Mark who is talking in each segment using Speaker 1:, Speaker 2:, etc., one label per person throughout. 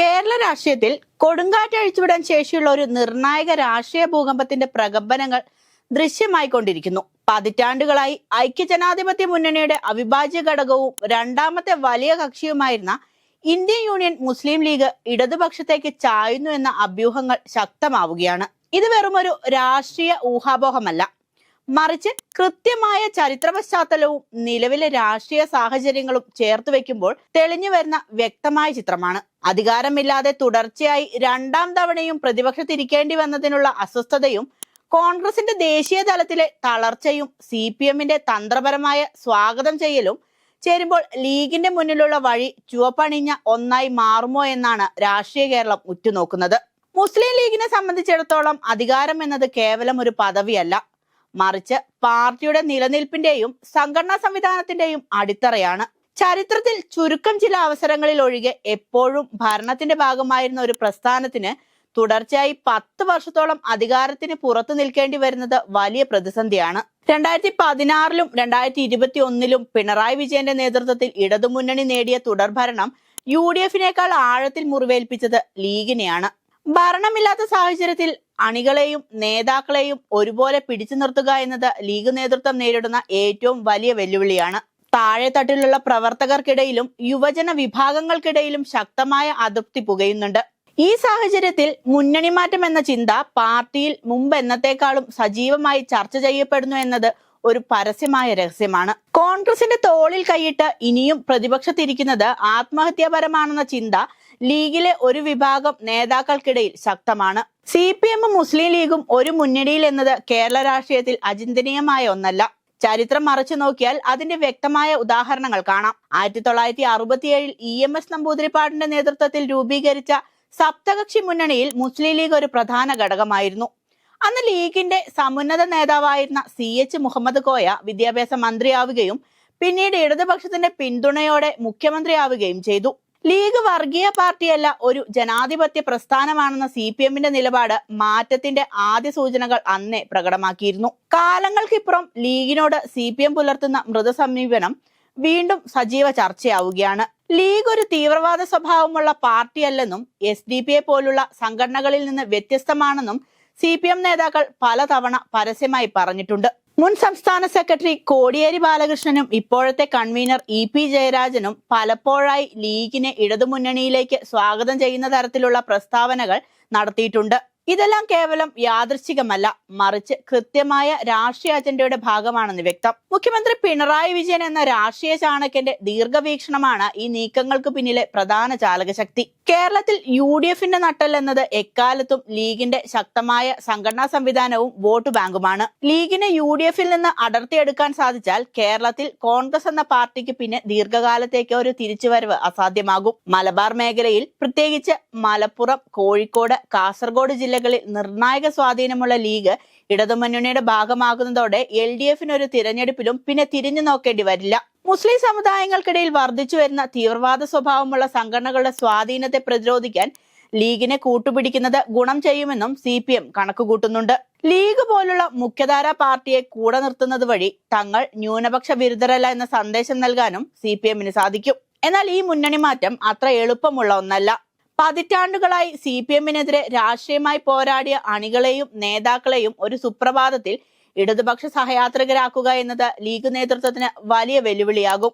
Speaker 1: കേരള രാഷ്ട്രീയത്തിൽ കൊടുങ്കാറ്റ് അഴിച്ചുവിടാൻ ശേഷിയുള്ള ഒരു നിർണായക രാഷ്ട്രീയ ഭൂകമ്പത്തിന്റെ പ്രകമ്പനങ്ങൾ ദൃശ്യമായിക്കൊണ്ടിരിക്കുന്നു പതിറ്റാണ്ടുകളായി ഐക്യജനാധിപത്യ മുന്നണിയുടെ അവിഭാജ്യ ഘടകവും രണ്ടാമത്തെ വലിയ കക്ഷിയുമായിരുന്ന ഇന്ത്യൻ യൂണിയൻ മുസ്ലിം ലീഗ് ഇടതുപക്ഷത്തേക്ക് ചായുന്നു എന്ന അഭ്യൂഹങ്ങൾ ശക്തമാവുകയാണ് ഇത് വെറുമൊരു രാഷ്ട്രീയ ഊഹാപോഹമല്ല മറിച്ച് കൃത്യമായ ചരിത്ര പശ്ചാത്തലവും നിലവിലെ രാഷ്ട്രീയ സാഹചര്യങ്ങളും ചേർത്ത് വെക്കുമ്പോൾ തെളിഞ്ഞു വരുന്ന വ്യക്തമായ ചിത്രമാണ് അധികാരമില്ലാതെ തുടർച്ചയായി രണ്ടാം തവണയും പ്രതിപക്ഷത്തിരിക്കേണ്ടി വന്നതിനുള്ള അസ്വസ്ഥതയും കോൺഗ്രസിന്റെ ദേശീയ തലത്തിലെ തളർച്ചയും സി പി എമ്മിന്റെ തന്ത്രപരമായ സ്വാഗതം ചെയ്യലും ചേരുമ്പോൾ ലീഗിന്റെ മുന്നിലുള്ള വഴി ചുവപ്പണിഞ്ഞ ഒന്നായി മാറുമോ എന്നാണ് രാഷ്ട്രീയ കേരളം ഉറ്റുനോക്കുന്നത് മുസ്ലിം ലീഗിനെ സംബന്ധിച്ചിടത്തോളം അധികാരം എന്നത് കേവലം ഒരു പദവിയല്ല മറിച്ച് പാർട്ടിയുടെ നിലനിൽപ്പിന്റെയും സംഘടനാ സംവിധാനത്തിന്റെയും അടിത്തറയാണ് ചരിത്രത്തിൽ ചുരുക്കം ചില അവസരങ്ങളിൽ ഒഴികെ എപ്പോഴും ഭരണത്തിന്റെ ഭാഗമായിരുന്ന ഒരു പ്രസ്ഥാനത്തിന് തുടർച്ചയായി പത്ത് വർഷത്തോളം അധികാരത്തിന് പുറത്തു നിൽക്കേണ്ടി വരുന്നത് വലിയ പ്രതിസന്ധിയാണ് രണ്ടായിരത്തി പതിനാറിലും രണ്ടായിരത്തി ഇരുപത്തി ഒന്നിലും പിണറായി വിജയന്റെ നേതൃത്വത്തിൽ ഇടതുമുന്നണി നേടിയ തുടർഭരണം യു ഡി എഫിനേക്കാൾ ആഴത്തിൽ മുറിവേൽപ്പിച്ചത് ലീഗിനെയാണ് ഭരണമില്ലാത്ത സാഹചര്യത്തിൽ അണികളെയും നേതാക്കളെയും ഒരുപോലെ പിടിച്ചു നിർത്തുക എന്നത് ലീഗ് നേതൃത്വം നേരിടുന്ന ഏറ്റവും വലിയ വെല്ലുവിളിയാണ് താഴെത്തട്ടിലുള്ള പ്രവർത്തകർക്കിടയിലും യുവജന വിഭാഗങ്ങൾക്കിടയിലും ശക്തമായ അതൃപ്തി പുകയുന്നുണ്ട് ഈ സാഹചര്യത്തിൽ മുന്നണി മാറ്റം എന്ന ചിന്ത പാർട്ടിയിൽ മുമ്പ് എന്നത്തെക്കാളും സജീവമായി ചർച്ച ചെയ്യപ്പെടുന്നു എന്നത് ഒരു പരസ്യമായ രഹസ്യമാണ് കോൺഗ്രസിന്റെ തോളിൽ കൈയിട്ട് ഇനിയും പ്രതിപക്ഷത്തിരിക്കുന്നത് ആത്മഹത്യാപരമാണെന്ന ചിന്ത ലീഗിലെ ഒരു വിഭാഗം നേതാക്കൾക്കിടയിൽ ശക്തമാണ് സി പി എമ്മും മുസ്ലിം ലീഗും ഒരു മുന്നണിയിൽ എന്നത് കേരള രാഷ്ട്രീയത്തിൽ അചിന്തനീയമായ ഒന്നല്ല ചരിത്രം മറച്ചു നോക്കിയാൽ അതിന്റെ വ്യക്തമായ ഉദാഹരണങ്ങൾ കാണാം ആയിരത്തി തൊള്ളായിരത്തി അറുപത്തിയേഴിൽ ഇ എം എസ് നമ്പൂതിരിപ്പാടിന്റെ നേതൃത്വത്തിൽ രൂപീകരിച്ച സപ്തകക്ഷി മുന്നണിയിൽ മുസ്ലിം ലീഗ് ഒരു പ്രധാന ഘടകമായിരുന്നു അന്ന് ലീഗിന്റെ സമുന്നത നേതാവായിരുന്ന സി എച്ച് മുഹമ്മദ് കോയ വിദ്യാഭ്യാസ മന്ത്രിയാവുകയും പിന്നീട് ഇടതുപക്ഷത്തിന്റെ പിന്തുണയോടെ മുഖ്യമന്ത്രിയാവുകയും ചെയ്തു ലീഗ് വർഗീയ പാർട്ടിയല്ല ഒരു ജനാധിപത്യ പ്രസ്ഥാനമാണെന്ന സി പി എമ്മിന്റെ നിലപാട് മാറ്റത്തിന്റെ ആദ്യ സൂചനകൾ അന്നേ പ്രകടമാക്കിയിരുന്നു കാലങ്ങൾക്കിപ്പുറം ലീഗിനോട് സി പി എം പുലർത്തുന്ന മൃതസമീപനം വീണ്ടും സജീവ ചർച്ചയാവുകയാണ് ലീഗ് ഒരു തീവ്രവാദ സ്വഭാവമുള്ള പാർട്ടിയല്ലെന്നും എസ് ഡി പി എ പോലുള്ള സംഘടനകളിൽ നിന്ന് വ്യത്യസ്തമാണെന്നും സി പി എം നേതാക്കൾ പലതവണ പരസ്യമായി പറഞ്ഞിട്ടുണ്ട് മുൻ സംസ്ഥാന സെക്രട്ടറി കോടിയേരി ബാലകൃഷ്ണനും ഇപ്പോഴത്തെ കൺവീനർ ഇ പി ജയരാജനും പലപ്പോഴായി ലീഗിനെ ഇടതുമുന്നണിയിലേക്ക് സ്വാഗതം ചെയ്യുന്ന തരത്തിലുള്ള പ്രസ്താവനകൾ നടത്തിയിട്ടുണ്ട് ഇതെല്ലാം കേവലം യാദൃശ്ചികമല്ല മറിച്ച് കൃത്യമായ രാഷ്ട്രീയ അജണ്ടയുടെ ഭാഗമാണെന്ന് വ്യക്തം മുഖ്യമന്ത്രി പിണറായി വിജയൻ എന്ന രാഷ്ട്രീയ ചാണക്യന്റെ ദീർഘവീക്ഷണമാണ് ഈ നീക്കങ്ങൾക്ക് പിന്നിലെ പ്രധാന ചാലകശക്തി കേരളത്തിൽ യു ഡി എഫിന്റെ നട്ടൽ എന്നത് എക്കാലത്തും ലീഗിന്റെ ശക്തമായ സംഘടനാ സംവിധാനവും വോട്ട് ബാങ്കുമാണ് ലീഗിനെ യു ഡി എഫിൽ നിന്ന് അടർത്തിയെടുക്കാൻ സാധിച്ചാൽ കേരളത്തിൽ കോൺഗ്രസ് എന്ന പാർട്ടിക്ക് പിന്നെ ദീർഘകാലത്തേക്ക് ഒരു തിരിച്ചുവരവ് അസാധ്യമാകും മലബാർ മേഖലയിൽ പ്രത്യേകിച്ച് മലപ്പുറം കോഴിക്കോട് കാസർഗോഡ് ജില്ല ജില്ലകളിൽ നിർണായക സ്വാധീനമുള്ള ലീഗ് ഇടതുമുന്നണിയുടെ ഭാഗമാകുന്നതോടെ എൽ ഡി എഫിന് ഒരു തിരഞ്ഞെടുപ്പിലും പിന്നെ തിരിഞ്ഞു നോക്കേണ്ടി വരില്ല മുസ്ലിം സമുദായങ്ങൾക്കിടയിൽ വർദ്ധിച്ചു വരുന്ന തീവ്രവാദ സ്വഭാവമുള്ള സംഘടനകളുടെ സ്വാധീനത്തെ പ്രതിരോധിക്കാൻ ലീഗിനെ കൂട്ടുപിടിക്കുന്നത് ഗുണം ചെയ്യുമെന്നും സി പി എം കണക്കുകൂട്ടുന്നുണ്ട് ലീഗ് പോലുള്ള മുഖ്യധാര പാർട്ടിയെ കൂടെ നിർത്തുന്നത് വഴി തങ്ങൾ ന്യൂനപക്ഷ വിരുദ്ധരല്ല എന്ന സന്ദേശം നൽകാനും സി പി എമ്മിന് സാധിക്കും എന്നാൽ ഈ മുന്നണി മാറ്റം അത്ര എളുപ്പമുള്ള ഒന്നല്ല പതിറ്റാണ്ടുകളായി സി പി എമ്മിനെതിരെ രാഷ്ട്രീയമായി പോരാടിയ അണികളെയും നേതാക്കളെയും ഒരു സുപ്രഭാതത്തിൽ ഇടതുപക്ഷ സഹയാത്രികരാക്കുക എന്നത് ലീഗ് നേതൃത്വത്തിന് വലിയ വെല്ലുവിളിയാകും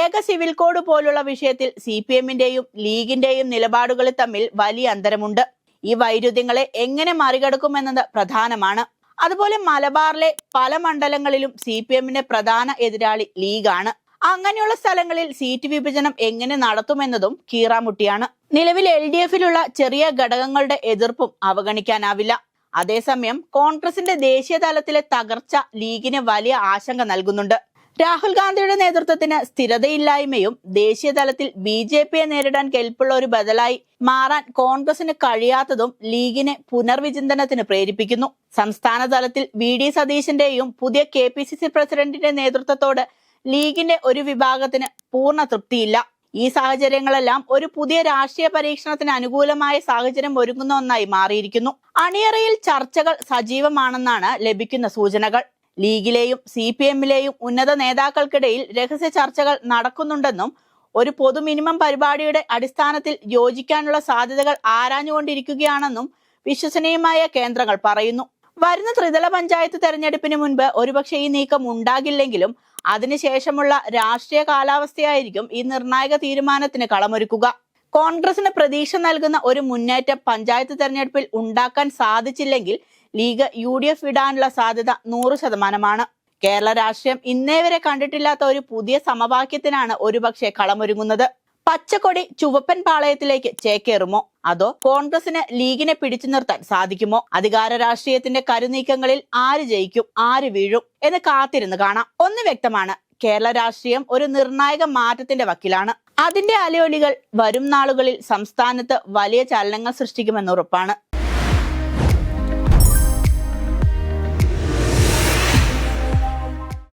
Speaker 1: ഏക സിവിൽ കോഡ് പോലുള്ള വിഷയത്തിൽ സി പി എമ്മിന്റെയും ലീഗിന്റെയും നിലപാടുകളിൽ തമ്മിൽ വലിയ അന്തരമുണ്ട് ഈ വൈരുദ്ധ്യങ്ങളെ എങ്ങനെ മറികടക്കുമെന്നത് പ്രധാനമാണ് അതുപോലെ മലബാറിലെ പല മണ്ഡലങ്ങളിലും സി പി എമ്മിന്റെ പ്രധാന എതിരാളി ലീഗാണ് അങ്ങനെയുള്ള സ്ഥലങ്ങളിൽ സീറ്റ് വിഭജനം എങ്ങനെ നടത്തുമെന്നതും കീറാമുട്ടിയാണ് നിലവിൽ എൽ ഡി എഫിലുള്ള ചെറിയ ഘടകങ്ങളുടെ എതിർപ്പും അവഗണിക്കാനാവില്ല അതേസമയം കോൺഗ്രസിന്റെ ദേശീയ തലത്തിലെ തകർച്ച ലീഗിന് വലിയ ആശങ്ക നൽകുന്നുണ്ട് രാഹുൽ ഗാന്ധിയുടെ നേതൃത്വത്തിന് സ്ഥിരതയില്ലായ്മയും ദേശീയ തലത്തിൽ ബി ജെ പിയെ നേരിടാൻ കെൽപ്പുള്ള ഒരു ബദലായി മാറാൻ കോൺഗ്രസിന് കഴിയാത്തതും ലീഗിനെ പുനർവിചിന്തനത്തിന് പ്രേരിപ്പിക്കുന്നു സംസ്ഥാന തലത്തിൽ വി ഡി സതീശിന്റെയും പുതിയ കെ പി സി സി പ്രസിഡന്റിന്റെ നേതൃത്വത്തോട് ലീഗിന്റെ ഒരു വിഭാഗത്തിന് പൂർണ്ണ തൃപ്തിയില്ല ഈ സാഹചര്യങ്ങളെല്ലാം ഒരു പുതിയ രാഷ്ട്രീയ പരീക്ഷണത്തിന് അനുകൂലമായ സാഹചര്യം ഒരുങ്ങുന്ന ഒന്നായി മാറിയിരിക്കുന്നു അണിയറയിൽ ചർച്ചകൾ സജീവമാണെന്നാണ് ലഭിക്കുന്ന സൂചനകൾ ലീഗിലെയും സി പി എമ്മിലെയും ഉന്നത നേതാക്കൾക്കിടയിൽ രഹസ്യ ചർച്ചകൾ നടക്കുന്നുണ്ടെന്നും ഒരു പൊതു മിനിമം പരിപാടിയുടെ അടിസ്ഥാനത്തിൽ യോജിക്കാനുള്ള സാധ്യതകൾ ആരാഞ്ഞുകൊണ്ടിരിക്കുകയാണെന്നും വിശ്വസനീയമായ കേന്ദ്രങ്ങൾ പറയുന്നു വരുന്ന ത്രിതല പഞ്ചായത്ത് തെരഞ്ഞെടുപ്പിന് മുൻപ് ഒരുപക്ഷെ ഈ നീക്കം ഉണ്ടാകില്ലെങ്കിലും അതിനുശേഷമുള്ള രാഷ്ട്രീയ കാലാവസ്ഥയായിരിക്കും ഈ നിർണായക തീരുമാനത്തിന് കളമൊരുക്കുക കോൺഗ്രസിന് പ്രതീക്ഷ നൽകുന്ന ഒരു മുന്നേറ്റം പഞ്ചായത്ത് തെരഞ്ഞെടുപ്പിൽ ഉണ്ടാക്കാൻ സാധിച്ചില്ലെങ്കിൽ ലീഗ് യു ഡി എഫ് ഇടാനുള്ള സാധ്യത നൂറ് ശതമാനമാണ് കേരള രാഷ്ട്രീയം ഇന്നേ വരെ കണ്ടിട്ടില്ലാത്ത ഒരു പുതിയ സമവാക്യത്തിനാണ് ഒരുപക്ഷെ കളമൊരുങ്ങുന്നത് പച്ചക്കൊടി ചുവപ്പൻ പാളയത്തിലേക്ക് ചേക്കേറുമോ അതോ കോൺഗ്രസിന് ലീഗിനെ പിടിച്ചു നിർത്താൻ സാധിക്കുമോ അധികാര രാഷ്ട്രീയത്തിന്റെ കരുനീക്കങ്ങളിൽ ആര് ജയിക്കും ആര് വീഴും എന്ന് കാത്തിരുന്ന് കാണാം ഒന്ന് വ്യക്തമാണ് കേരള രാഷ്ട്രീയം ഒരു നിർണായക മാറ്റത്തിന്റെ വക്കിലാണ് അതിന്റെ അലയൊലികൾ വരും നാളുകളിൽ സംസ്ഥാനത്ത് വലിയ ചലനങ്ങൾ സൃഷ്ടിക്കുമെന്ന് ഉറപ്പാണ്